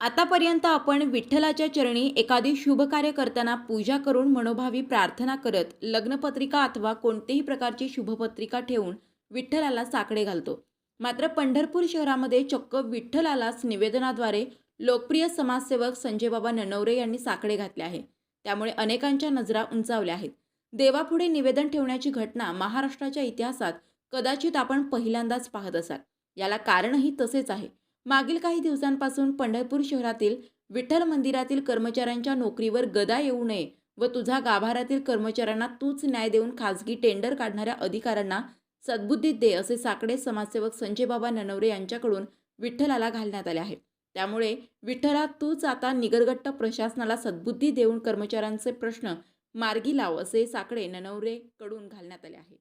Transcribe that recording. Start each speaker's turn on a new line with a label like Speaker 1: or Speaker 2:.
Speaker 1: आतापर्यंत आपण विठ्ठलाच्या चरणी एखादी शुभ कार्य करताना पूजा करून मनोभावी प्रार्थना करत लग्नपत्रिका अथवा कोणतेही प्रकारची शुभपत्रिका ठेवून विठ्ठलाला साकडे घालतो. मात्र पंढरपूर शहरामध्ये चक्क विठ्ठलालाच निवेदनाद्वारे लोकप्रिय समाजसेवक संजयबाबा ननवरे यांनी साकडे घातले आहे. त्यामुळे अनेकांच्या नजरा उंचावल्या आहेत. देवापुढे निवेदन ठेवण्याची घटना महाराष्ट्राच्या इतिहासात कदाचित आपण पहिल्यांदाच पाहत असाल. याला कारणही तसेच आहे. मागील काही दिवसांपासून पंढरपूर शहरातील विठ्ठल मंदिरातील कर्मचाऱ्यांच्या नोकरीवर गदा येऊ नये व तुझा गाभाऱ्यातील कर्मचाऱ्यांना तूच न्याय देऊन खाजगी टेंडर काढणाऱ्या अधिकाऱ्यांना सद्बुद्धी दे असे साकडे समाजसेवक संजयबाबा ननवरे यांच्याकडून विठ्ठलाला घालण्यात आले आहे. त्यामुळे विठ्ठला तूच आता निगरगट्ट प्रशासनाला सद्बुद्धी देऊन कर्मचाऱ्यांचे प्रश्न मार्गी लाव असे साकडे ननवरेकडून घालण्यात आले आहे.